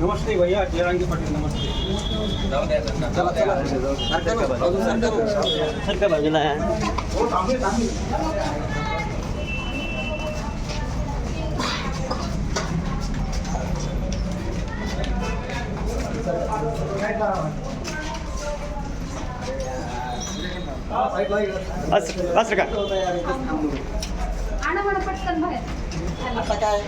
नमस्ते भैया जयरांगी पाटील नमस्ते। सरका बाजूला असं का आता काय?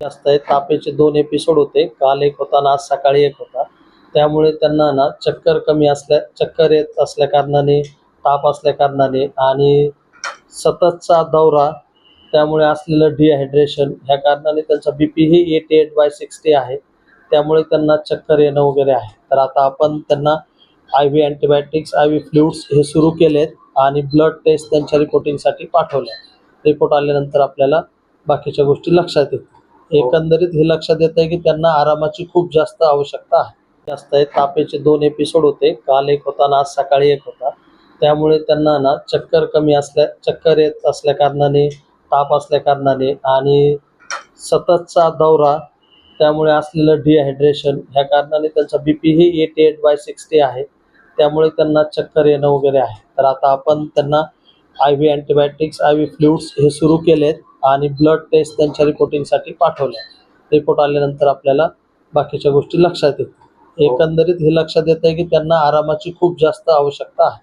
जास्त आहे. तापेचे दोन एपिसोड होते. काल एक होता ना आज सकाळी एक होता. त्यामुळे त्यांना ना चक्कर कमी असल्या चक्कर येत असल्या कारणाने ताप असल्या कारणाने आणि सततचा दौरा त्यामुळे असलेलं डिहायड्रेशन ह्या कारणाने त्यांचा बी पीही एटी एट बाय सिक्स्टी आहे. त्यामुळे त्यांना चक्कर येणं वगैरे आहे. तर आता आपण त्यांना I V antibiotics I V fluids हे सुरू केलेत. आणि ब्लड टेस्ट त्यांच्या रिपोर्टिंगसाठी पाठवल्या. रिपोर्ट आल्यानंतर आपल्याला बाकीच्या गोष्टी लक्षात येतील. एकंदरीत हे लक्षात येत आहे की त्यांना आरामाची खूप जास्त आवश्यकता आहे. जास्त आहे. तापेचे दोन एपिसोड होते. काल एक होता ना आज सकाळी एक होता. त्यामुळे त्यांना ना चक्कर कमी असल्या चक्कर येत असल्या कारणाने ताप असल्या कारणाने आणि सततचा दौरा त्यामुळे असलेलं डिहायड्रेशन ह्या कारणाने त्यांचा बी पीही एटी एट बाय सिक्स्टी आहे. त्यामुळे त्यांना चक्कर येणं वगैरे आहे. तर आता आपण त्यांना I V antibiotics I V fluids हे सुरू केलेत आणि ब्लड टेस्ट त्यांच्या रिपोर्टिंगसाठी पाठवल्या रिपोर्ट आल्यानंतर आपल्याला बाकीच्या गोष्टी लक्षात येतील. एकंदरीत हे लक्षात येत आहे की त्यांना आरामाची खूप जास्त आवश्यकता आहे.